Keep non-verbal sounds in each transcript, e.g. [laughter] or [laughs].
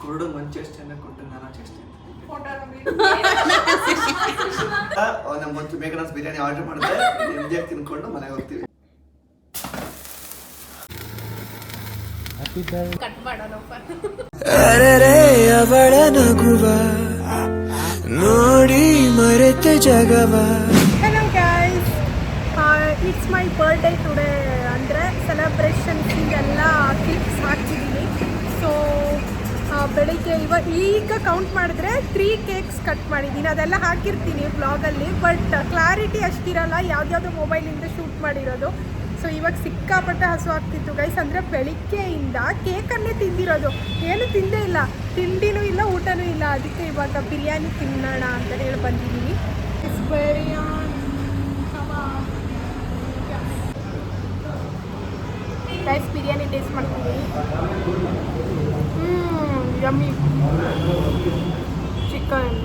ಕುರುಡು ಮಂಚೆಷ್ಟನ್ನ ಕೊಟ್ಟು ನಾನು ಚೆಸ್ಟ್ ನಮ್ಮಂತೂ ಮೇಘನಾಥ್ ಬಿರಿಯಾನಿ ಆರ್ಡರ್ ಮಾಡಿದ್ರೆ ನೆಮ್ಮದಿಯಾಗಿ ತಿನ್ಕೊಂಡು ಮನೆಗೆ ಹೋಗ್ತೀವಿ. ಅರರೆ ಅವಳ ನಗುವ ನೋಡಿ ಮರೆತ ಜಗವ. ಇಟ್ಸ್ ಮೈ ಬರ್ಡೇ ಟುಡೇ ಅಂದರೆ ಸೆಲೆಬ್ರೇಷನ್ಸಿಗೆಲ್ಲ ಕ್ಲಿಪ್ಸ್ ಹಾಕ್ತಿದ್ದೀನಿ ಸೊ ಬೆಳಿಗ್ಗೆ ಇವಾಗ ಈಗ ಕೌಂಟ್ ಮಾಡಿದ್ರೆ ತ್ರೀ ಕೇಕ್ಸ್ ಕಟ್ ಮಾಡಿದ್ದೀನಿ ಅದೆಲ್ಲ ಹಾಕಿರ್ತೀನಿ ಬ್ಲಾಗಲ್ಲಿ ಬಟ್ ಕ್ಲಾರಿಟಿ ಅಷ್ಟಿರಲ್ಲ. ಯಾವ್ದ್ಯಾವುದೋ ಮೊಬೈಲಿಂದ ಶೂಟ್ ಮಾಡಿರೋದು. ಸೊ ಇವಾಗ ಸಿಕ್ಕಾಪಟ್ಟೆ ಹಸು ಆಗ್ತಿತ್ತು ಗೈಸ್ ಅಂದರೆ ಬೆಳಿಗ್ಗೆಯಿಂದ ಕೇಕನ್ನೇ ತಿಂದಿರೋದು. ಏನು ತಿಂದೇ ಇಲ್ಲ. ತಿಂಡಿನೂ ಇಲ್ಲ, ಊಟನೂ ಇಲ್ಲ. ಅದಕ್ಕೆ ಇವಾಗ ಬಿರಿಯಾನಿ ತಿನ್ನೋಣ ಅಂತ ಹೇಳಿ ಬಂದಿದ್ದೀನಿ ಬಿರಿಯಾನಿ ರೈಸ್ ಬಿರಿಯಾನಿ ಟೇಸ್ಟ್ ಮಾಡ್ತೀನಿ ಯಮ್ಮಿ ಚಿಕನ್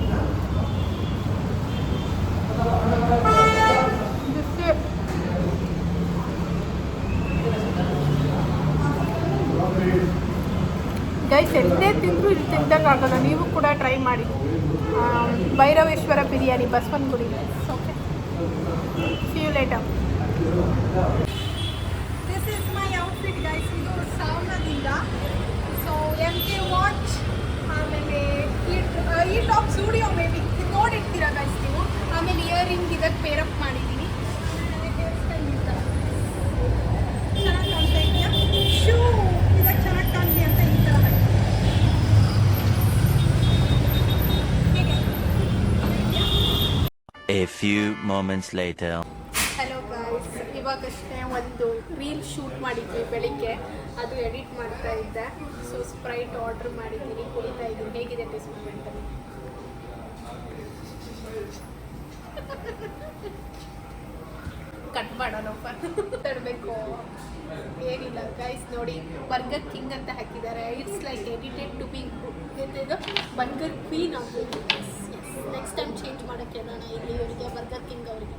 ಗೈಸ್ ಎಲ್ಲೇ ತಿಂದರೂ ಇಲ್ಲಿ ತಿಂದಂಗಾಗಲ್ಲ ನೀವು ಕೂಡ ಟ್ರೈ ಮಾಡಿ. Bhairaveshwara biryani, Basavanagudi. Okay see you later this is my outfit ಸಾವನದಿಂದ so M K watch ಆಮೇಲೆ ಈ ಟಾಪ್ ಸ್ಟುಡಿಯೋ ಮೇಬಿ ನೋಡಿರ್ತೀರ ಗೈಸ್ ನೀವು? ಆಮೇಲೆ ಇಯರಿಂಗ್ ಇದಕ್ಕೆ ಪೇರಪ್ ಮಾಡಿದ್ದೀನಿ ಚೆನ್ನಾಗಿ ಕಾಣ್ತಾ ಇದೆಯಾ? ಶೂ ಇದಕ್ಕೆ ಚೆನ್ನಾಗಿ ಕಾಣಲಿ ಅಂತ ಈ ಥರ A few moments later. ಇವಾಗಷ್ಟೇ ಒಂದು ರೀಲ್ ಶೂಟ್ ಮಾಡಿದ್ವಿ ಬೆಳಿಗ್ಗೆ. ಅದು ಎಡಿಟ್ ಮಾಡ್ತಾ ಇದ್ದೆ. ಸೊ ಸ್ಪ್ರೈಟ್ ಆರ್ಡರ್ ಮಾಡಿದ್ದೀನಿ. ಕುಡಿತಾ ಇದ್ದೀನಿ. ಹೇಗಿದೆ ಟೇಸ್ಟ್ ಮೂಮೆಂಟ್ ಕಟ್ ಮಾಡೋಣ ತಡಬೇಕು ಏನಿಲ್ಲ ಗೈಸ್ ನೋಡಿ ಬರ್ಗರ್ ಕಿಂಗ್ ಅಂತ ಹಾಕಿದ್ದಾರೆ. It's like edited to be ಇದು ಬರ್ಗರ್ ಕ್ವೀನ್ ಆಗಬೇಕು ನೆಕ್ಸ್ಟ್ ಟೈಮ್ ಚೇಂಜ್ ಮಾಡೋಕ್ಕೆ ನಾನು ಇಲ್ಲಿ ಇವರಿಗೆ ಬರ್ಗರ್ ಕಿಂಗ್ ಅವರಿಗೆ.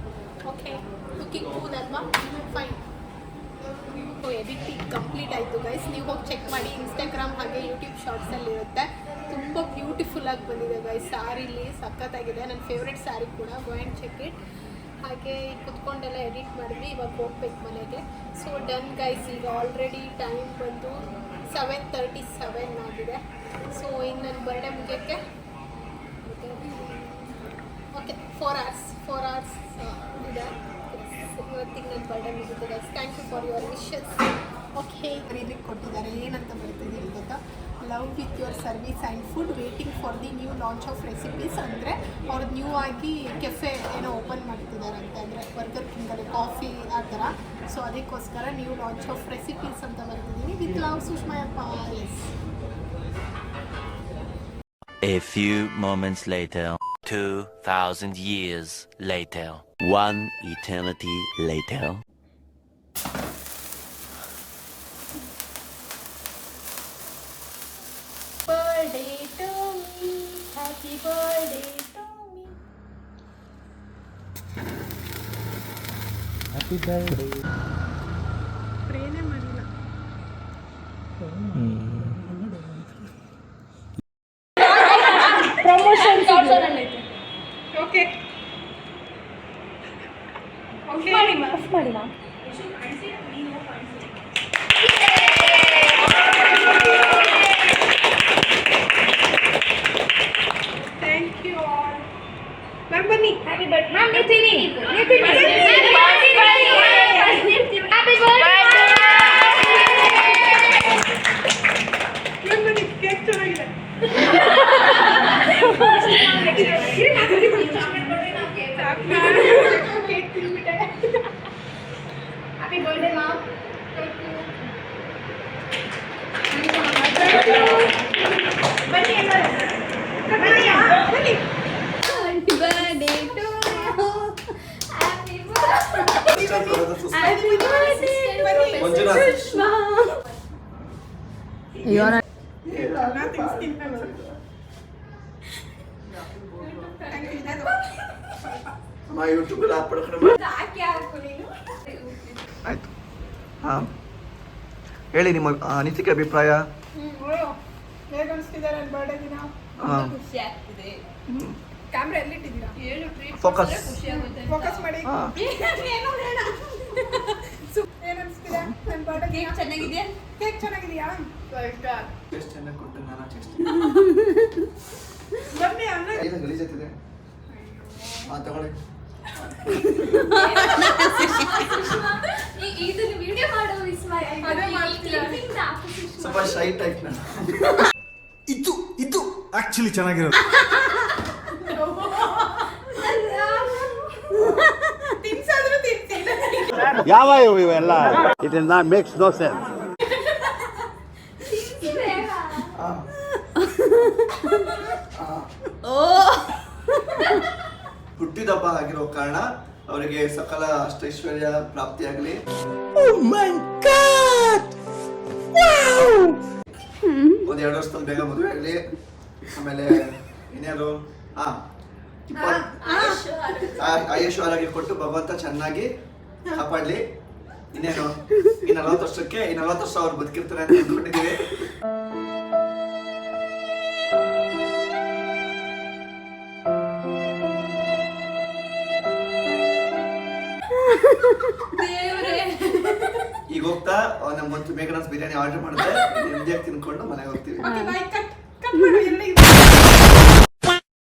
ಓಕೆ ಕುಕಿಂಗ್ ಫುಡ್ ಅಲ್ವಾ ಫೈನ್ ಎಡಿಟಿಂಗ್ ಕಂಪ್ಲೀಟ್ ಆಯಿತು ಗೈಸ್ ನೀವು ಹೋಗಿ ಚೆಕ್ ಮಾಡಿ ಇನ್ಸ್ಟಾಗ್ರಾಮ್ ಹಾಗೆ ಯೂಟ್ಯೂಬ್ ಶಾರ್ಟ್ಸಲ್ಲಿ ಇರುತ್ತೆ. ತುಂಬ ಬ್ಯೂಟಿಫುಲ್ ಆಗಿ ಬಂದಿದೆ ಗೈಸ್ ಸ್ಯಾರಿಲಿ ಸಖತ್ತಾಗಿದೆ. ನನ್ನ ಫೇವ್ರೆಟ್ ಸ್ಯಾರಿ ಕೂಡ. ಗೋ ಆ್ಯಂಡ್ ಚೆಕ್ ಇಟ್ ಹಾಗೆ ಕುತ್ಕೊಂಡೆಲ್ಲ ಎಡಿಟ್ ಮಾಡಿದ್ವಿ. ಇವಾಗ ಹೋಗ್ಬೇಕು ಮನೆಗೆ. ಸೊ ಡನ್ ಗೈಸ್ ಈಗ ಆಲ್ರೆಡಿ ಟೈಮ್ ಬಂದು ಸೆವೆನ್ ತರ್ಟಿ ಸೆವೆನ್ ಆಗಿದೆ. ಸೊ ಇನ್ನು ನನ್ನ birthday ಮುಗಿಯೋಕ್ಕೆ okay four hours four hours ಇದೆ ಇವತ್ತಿಗೆ ನನ್ನ birthday guys thank you for your wishes okay ಇದಕ್ಕೆ ಕೊಟ್ಟಿದ್ದಾರೆ. ಏನಂತ ಬರ್ತಿದೆ ಗೊತ್ತಾ? Love with your service and food waiting for the new launch of recipes ಅಂದರೆ ಅವ್ರದ್ದು ನ್ಯೂ ಆಗಿ ಕೆಫೆ ಏನೋ ಓಪನ್ ಮಾಡ್ತಿದ್ದಾರೆ ಅಂತ ಅಂದರೆ ಬರ್ಗರ್ ಕಿಂಗಲ್ಲಿ ಕಾಫಿ ಆ ಥರ. ಸೊ ಅದಕ್ಕೋಸ್ಕರ ನ್ಯೂ ಲಾಂಚ್ ಆಫ್ ರೆಸಿಪೀಸ್ ಅಂತ ಬರ್ತಿದ್ದೀನಿ ವಿತ್ ಲವ್ ಸುಷ್ಮಯಪ್ಪ ಎಸ್ A few moments later. 2,000 years later. One eternity later. Birthday to me, happy birthday to me. Happy birthday. Pray ಮಾಡಿಲ್ಲ ಥ್ಯಾಂಕ್ হ্যাপি বার্থডে মা You wanna? Yeah, nothing's simple. Thank you. That's. My YouTube laptop. क्या खोलेगा? ಹಾಂ. ಹೇಳಿ ನಿಮ್ಮ ಅನಿಸಿಕೆ ಅಭಿಪ್ರಾಯ? Focus ತಗೊಳ್ಳಿ [laughs] ಈ- ಇದನ್ನ ವಿಡಿಯೋ ಮಾಡೋ ಇಸ್ಮಾಯ್ ಅದೇ ಮಾಡ್ತೀರಾ? ಸ್ವಲ್ಪ ಶೈ ಟೈಪ್ ಇದು ಇದು ಆಕ್ಚುಲಿ ಚೆನ್ನಾಗಿರೋದು. ಯಾವ ಇವೆಲ್ಲ? It is not makes no sense ಹುಟ್ಟಿದಬ್ಬ ಆಗಿರೋ ಕಾರಣ ಅವರಿಗೆ ಸಕಲ ಅಷ್ಟೈಶ್ವರ್ಯ ಪ್ರಾಪ್ತಿಯಾಗಲಿ. ಒಂದ್ ಎರಡು ವರ್ಷದಲ್ಲಿ ಬೇಗ ಮದುವೆ ಆಗಲಿ. ಆಮೇಲೆ ಇನ್ಯಾರು ಹಾ ಆಯುಷ್ ಆರೋಗ್ಯ. ಕೊಟ್ಟು ಭಗವಂತ ಚೆನ್ನಾಗಿ ಕಾಪಾಡ್ಲಿ. ಇನ್ನೇನು? ಈ ನಲವತ್ತು ವರ್ಷಕ್ಕೆ ಈ ನಲವತ್ತು ವರ್ಷ ಅವ್ರು ಬದುಕಿರ್ತಾರೆ ಅಂತ ಅಂದ್ಕೊಂಡಿದೀವಿ ಈಗ ಹೋಗ್ತಾ ನಮ್ಗೊಂದು ಮೇಘನಾಸ್ ಬಿರಿಯಾನಿ ಆರ್ಡರ್ ಮಾಡಿದ್ರೆ ನೆಮ್ಮದಿಯಾಗಿ ತಿನ್ಕೊಂಡು ಮನೆಗೆ ಹೋಗ್ತೀವಿ.